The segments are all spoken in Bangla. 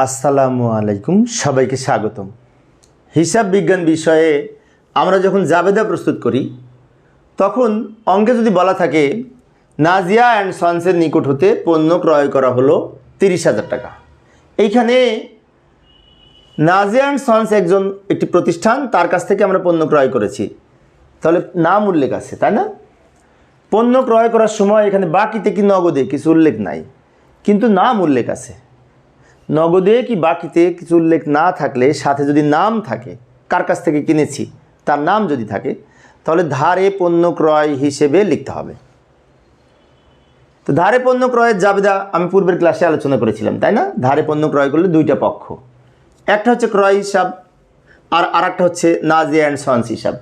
আসসালামু আলাইকুম, সবাইকে স্বাগতম। হিসাব বিজ্ঞান বিষয়ে আমরা যখন জাবেদা প্রস্তুত করি, তখন অঙ্কে যদি বলা থাকে, নাজিয়া অ্যান্ড সন্সের নিকট হতে পণ্য ক্রয় করা হলো তিরিশ হাজার টাকা। এইখানে নাজিয়া অ্যান্ড সন্স একজন একটি প্রতিষ্ঠান, তার কাছ থেকে আমরা পণ্য ক্রয় করেছি। তাহলে নাম উল্লেখ আছে, তাই না? পণ্য ক্রয় করার সময় এখানে বাকিতে কি নগদে কিছু উল্লেখ নাই, কিন্তু নাম উল্লেখ আছে। নগদে কি বাকিতে কিছু উল্লেখ না থাকলে, সাথে যদি নাম থাকে, কার কাছ থেকে কিনেছি, তার নাম যদি থাকে, তাহলে ধারে পণ্য ক্রয় হিসেবে লিখতে হবে। তো ধারে পণ্য ক্রয়ের জাবেদা আমি পূর্বের ক্লাসে আলোচনা করেছিলাম, তাই না? ধারে পণ্য ক্রয় করলে দুইটা পক্ষ। একটা হচ্ছে ক্রয় হিসাব, আর আরেকটা হচ্ছে নাজিয়া অ্যান্ড সন্স হিসাব।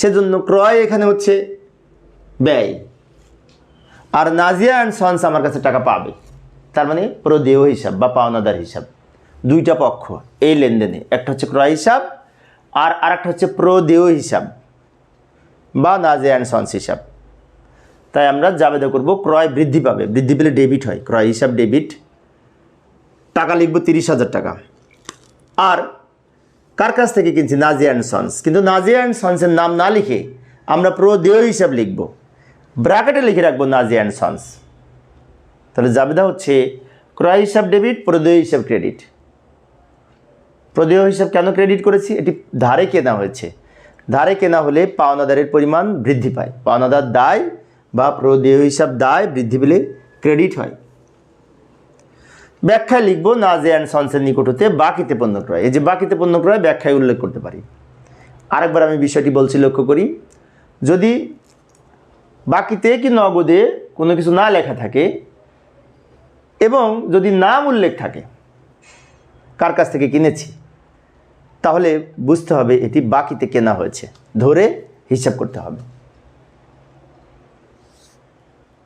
সেজন্য ক্রয় এখানে হচ্ছে ব্যয়, আর নাজিয়া অ্যান্ড সন্স আমার কাছে টাকা পাবে। তার মানে প্রদেয় হিসাব বা পাওনাদার হিসাব। দুইটা পক্ষ, এই লেনদেনে। একটা হচ্ছে ক্রয় হিসাব আর আরেকটা হচ্ছে প্রদেয় হিসাব বা নাজিয়া অ্যান্ড সন্স হিসাব। তাই আমরা জাবেদা করব ক্রয় বৃদ্ধি পাবে। বৃদ্ধি পেলে ডেবিট হয়। ক্রয় হিসাব, ডেবিট। টাকা লিখব তিরিশ হাজার টাকা। আর কার কাছ থেকে কিনছি? Nazia and sons. কিন্তু নাজিয়া অ্যান্ড সন্সের নাম না লিখে আমরা প্রদেয় হিসাব লিখব। ব্র্যাকেটে লিখে রাখব নাজিয়া অ্যান্ড সন্স। তাহলে জাবেদা হচ্ছে ক্রয় হিসাব ডেবিট, প্রদেয় হিসাব ক্রেডিট। প্রদেয় হিসাব কেন ক্রেডিট করেছি? এটি ধারে কেনা হয়েছে। ধারে কেনা হলে পাওনাদারের পরিমাণ বৃদ্ধি পায়। পাওনাদার দায় বা প্রদেয় হিসাব দায় বৃদ্ধি পেলে ক্রেডিট হয়। ব্যাখ্যায় লিখব, নাজে অ্যান্ড সনসের নিকট হতে বাকিতে পণ্য ক্রয়। এই যে বাকিতে পণ্য ক্রয়, ব্যাখ্যায় উল্লেখ করতে পারি। আরেকবার আমি বিষয়টি বলছি, লক্ষ্য করি। যদি বাকিতে কি নগদে কোনো কিছু না লেখা থাকে এবং যদি নাম উল্লেখ থাকে, কার কাছ থেকে কিনেছি, তাহলে বুঝতে হবে এটি বাকিতে কেনা হয়েছে। ধরে হিসাব করতে হবে।